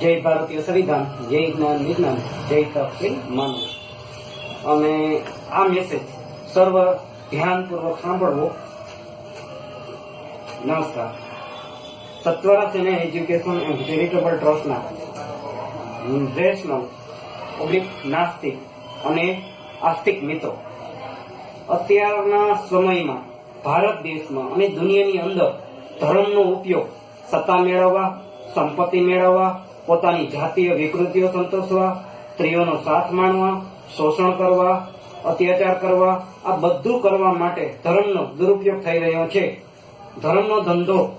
જય ભારતીય સંવિધાન, જય જ્ઞાન વિજ્ઞાન, જય તપશીલ માનવ. અને આ મેસેજ સર્વ ધ્યાનપૂર્વક સાંભળવો. નમસ્કાર. સત્વરા સેને એજ્યુકેશન એન્ડ ચેરિટેબલ ટ્રસ્ટના વૈષ્ણવ ઓબ્લિક નાસ્તિક અને આસ્તિક મિત્રો, અત્યારના સમયમાં ભારત દેશમાં અને દુનિયાની અંદર ધર્મનો ઉપયોગ, સત્તા મેળવવા, સંપત્તિ મેળવવા પોતાની જાતીય વિકૃતિઓ સંતોષવા, સ્ત્રીઓનો સાથ માણવા, શોષણ કરવા, અત્યાચાર કરવા, આ બધું કરવા માટે ધર્મનો દુરુપયોગ થઈ રહ્યો છે. ધર્મનો ધંધો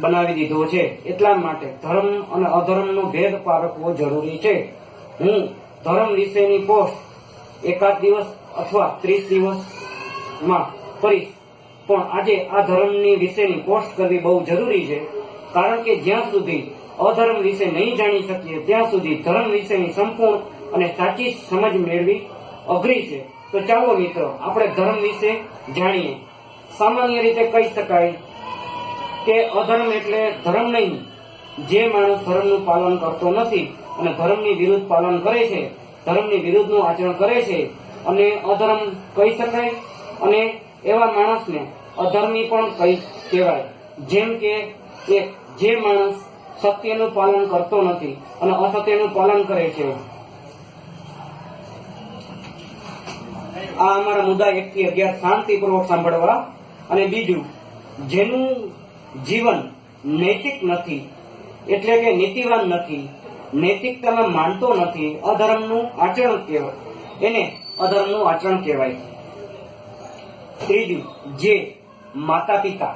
બનાવી દીધો છે. એટલા માટે ધર્મ અને અધર્મનો ભેદ પારખવો જરૂરી છે. હું ધર્મ વિશેની પોસ્ટ એકાદ દિવસ અથવા ત્રીસ દિવસમાં કરીશ. પણ આજે આ ધર્મની વિશેની પોસ્ટ કરવી બહુ જરૂરી છે. કારણ કે જ્યાં સુધી અધર્મ વિશે નહીં જાણી શકીએ, ત્યાં સુધી ધર્મ વિશેની સંપૂર્ણ અને સાચી સમજ મેળવી. અઘરી છે. તો ચાલો મિત્રો, આપણે ધર્મ વિશે જાણીએ. સામાન્ય રીતે કહી શકાય કે અધર્મ એટલે ધર્મ નહીં. જે માણસ ધર્મનું પાલન કરતો નથી અને ધર્મની વિરુદ્ધ પાલન કરે છે, ધર્મની વિરુદ્ધનું આચરણ કરે છે અને અધર્મ કહી શકાય અને એવા માણસને અધર્મી પણ કહી કહેવાય. જેમ કે એક જે માણસ સત્યનું પાલન કરતો નથી અને અસત્યનું પાલન કરે છે. આ અમારા મુદ્દા એક થી અગિયાર શાંતિપૂર્વક સાંભળવા. અને બીજું, જેનું જીવન નૈતિક નથી, એટલે કે નીતિવાન નથી, નૈતિકતામાં માનતો નથી, અધર્મનું આચરણ કહેવાય. એને અધર્મનું આચરણ કહેવાય. ત્રીજું, જે માતા પિતા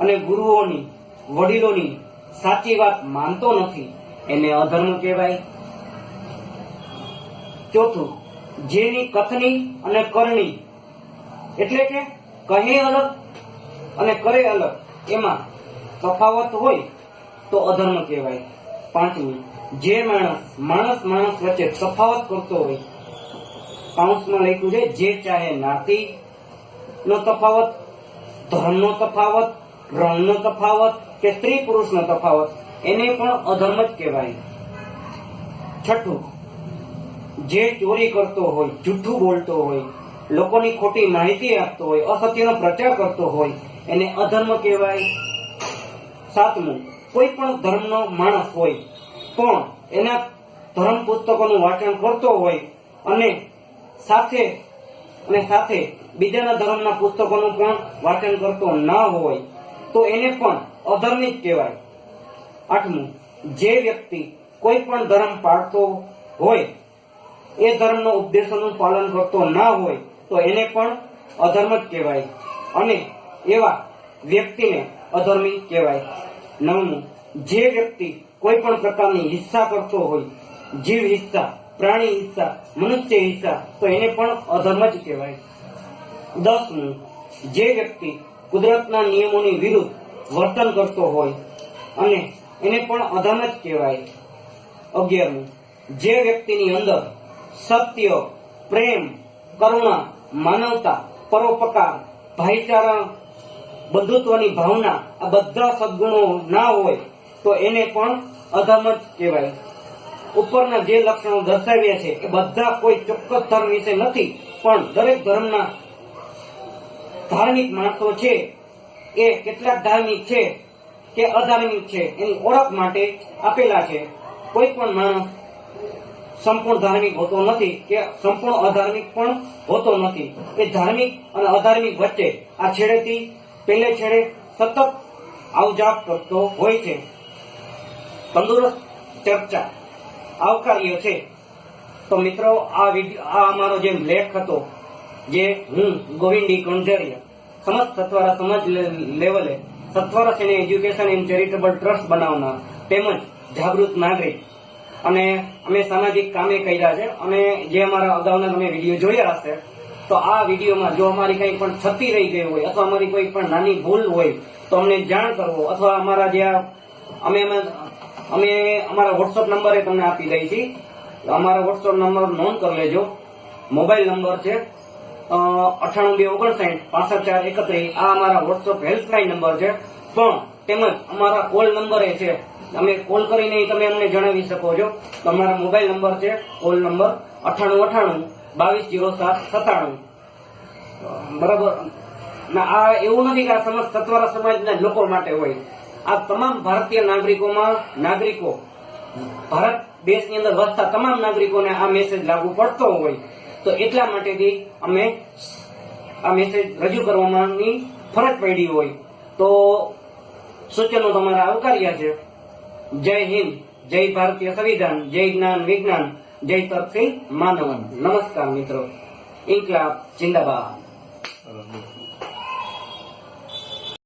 અને ગુરુઓની, વડીલોની સાચી વાત માનતો નથી. એને અધર્મ કહેવાય. ચોથું, જેની કથની અને કરણી. એટલે કે કહે અલગ અને કરે અલગ. એમાં તફાવત હોય તો અધર્મ કહેવાય. પાંચમી, જે માણસ માણસ માણસ વચ્ચે તફાવત કરતો હોય. કાઉન્સમાં લખ્યું છે, જે ચાહે નાતી નો તફાવત, ધર્મનો તફાવત, રંગનો તફાવત કે સ્ત્રી પુરુષનો તફાવત, એને પણ અધર્મ જ કહેવાય. છઠ્ઠું, જે ચોરી કરતો હોય જૂઠું બોલતો હોય, લોકોની ખોટી માહિતી આપતો હોય, અસત્યનો પ્રચાર કરતો હોય, એને અધર્મ કહેવાય. સાતમું, કોઈ પણ ધર્મનો માણસ હોય, પણ એના ધર્મ પુસ્તકોનું વાંચન કરતો હોય, અને સાથે અને સાથે બીજાના ધર્મના પુસ્તકોનું પણ વાંચન કરતો ન હોય, તો એને પણ અધર્મી જ કહેવાય. આઠમું, જે વ્યક્તિ કોઈ પણ ધર્મ પાળતો હોય, એ ધર્મનો ઉપદેશોનું પાલન કરતો ના હોય, તો એને પણ અધર્મ જ કહેવાય. અને એવા વ્યક્તિને અધર્મી કહેવાય. નવમું, જે વ્યક્તિ કોઈ પણ પ્રકારની હિંસા કરતો હોય, જીવ હિંસા, પ્રાણી હિંસા, મનુષ્ય હિંસા, તો એને પણ અધર્મ જ કહેવાય. દસમું, જે વ્યક્તિ કુદરતના નિયમોની વિરુદ્ધ વર્તન કરતો હોય અને એને પણ અધર્મ કહેવાય. અગિયારમું, જે વ્યક્તિની અંદર સત્ય, પ્રેમ, કરુણા, માનવતા, પરોપકાર, ભાઈચારા, બંધુત્વની ભાવના આ બધા સદગુણો ના હોય તો એને પણ અધર્મ જ કહેવાય. ઉપરના જે લક્ષણો દર્શાવ્યા છે એ બધા કોઈ ચોક્કસ ધર્મ વિશે નથી, પણ દરેક ધર્મના ધાર્મિક માણસો છે એ કેટલાક ધાર્મિક છે કે અધાર્મિક છે, એની ઓળખ માટે આપેલા છે. કોઈ પણ માણસ સંપૂર્ણ ધાર્મિક હોતો નથી કે સંપૂર્ણ અધાર્મિક પણ હોતો નથી. એ ધાર્મિક અને અધાર્મિક વચ્ચે આ છેડેથી પહેલે છેડે સતત આવજાપ કરતો હોય છે. તંદુરસ્ત ચર્ચા આવકાર્ય છે. તો મિત્રો, આ આ અમારો જે લેખ હતો, જે હું ગોવિંદી કણઝરિયા સમસ્ત સત્વારા સમાજ લેવલે સત્વારા સેને એજ્યુકેશન એન્ડ ચેરિટેબલ ટ્રસ્ટ બનાવનાર તેમજ જાગૃત નાગરિક. અને અમે સામાજિક કામે કર્યા છે. અને જે અમારા અગાઉના તમે વીડિયો જોયા હશે, તો આ વિડીયોમાં જો અમારી કંઈ પણ છતી રહી ગઈ હોય અથવા અમારી કોઈ પણ નાની ભૂલ હોય, તો અમને જાણ કરવો અથવા અમારા જે અમે અમે- અમે અમારા વોટ્સઅપ નંબરે તમને આપી દઈ છીએ અમારા વોટ્સઅપ નંબર નોંધ કરી લેજો. મોબાઈલ નંબર છે અઠાણું બે ઓગણસાઠ, પાસઠ ચાર એકત્રીસ. આ અમારા વોટ્સઅપ હેલ્પલાઇન નંબર છે. પણ તેમજ અમારા કોલ નંબર એ છે. તમે કોલ કરીને તમે અમને જણાવી શકો છો. તમારા મોબાઈલ નંબર છે કોલ નંબર અઠ્ઠાણું અઠ્ઠાણું, બાવીસ જીરો સાત સત્તાણું. બરાબર? ના, આ એવું નથી કે આ સમસ્ત સત્વરા સમાજના લોકો માટે હોય. આ તમામ ભારતીય નાગરિકોમાં નાગરિકો, ભારત દેશની અંદર વસતા તમામ નાગરિકોને આ મેસેજ લાગુ પડતો હોય. તો એટલા માટેથી અમે આ મેસેજ રજૂ કરવાની ફરજ પડી હોય. તો સૂચનો તમારા આવકાર્યા છે. જય હિન્દ, જય ભારતીય સંવિધાન, જય જ્ઞાન વિજ્ઞાન, જય તરફસિંહ માનવન. નમસ્કાર મિત્રો. ઇન્કલાબ, જિંદાબાદ.